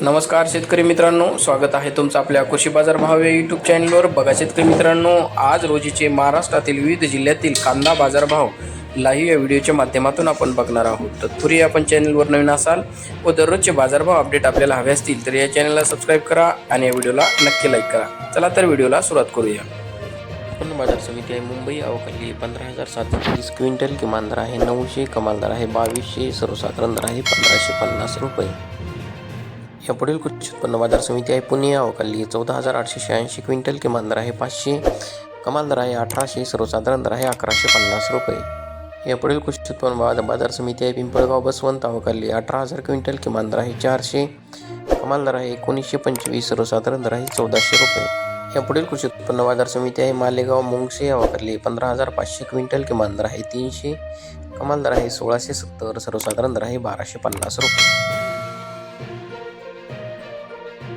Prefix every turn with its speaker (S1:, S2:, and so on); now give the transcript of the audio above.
S1: नमस्कार शेतकरी मित्रांनो स्वागत आहे तुमचं आपल्या कृषी बाजार भाव या यूट्यूब चॅनलवर बघा शेतकरी मित्रांनो आज रोजीचे महाराष्ट्रातील विविध जिल्ह्यातील कांदा बाजारभाव लाईव्ह या व्हिडिओच्या माध्यमातून आपण बघणार आहोत. तत्पूर्वी आपण चॅनलवर नवीन असाल व दररोजचे बाजारभाव अपडेट आपल्याला हवे असतील तर या चॅनलला सबस्क्राईब करा आणि या व्हिडिओला नक्की लाईक करा. चला तर व्हिडिओला सुरुवात करूया. उत्पन्न बाजार समिती आहे मुंबई अवकाली पंधरा हजार सातशे तीस क्विंटल किमान दर आहे नऊशे कमाल दर आहे बावीसशे सर्वसाधारण दर आहे पंधराशे पन्नास रुपये. या पुढील कृषी उत्पन्न बाजार समिती आहे. पुणे अवकाली चौदा हजार आठशे शहाऐंशी क्विंटल किमान दर आहे. पाचशे कमाल दर आहे. अठराशे सर्वसाधारण दर आहे. अकराशे पन्नास रुपये. या पुढील कृषी उत्पन्न बाजार बाजार समिती आहे. पिंपळगाव बसवंत अवकाली अठरा हजार क्विंटल किमान दर आहे. चारशे कमाल दर आहे. एकोणीसशे पंचवीस सर्वसाधारण दर आहे. चौदाशे रुपये. या पुढील कृषी उत्पन्न बाजार समिती आहे. मालेगाव मुंगसे अवकाली पंधरा हजार पाचशे क्विंटल किमान दर आहे. तीनशे कमाल दर आहे. सोळाशे सत्तर सर्वसाधारण दर आहे. बाराशे पन्नास रुपये.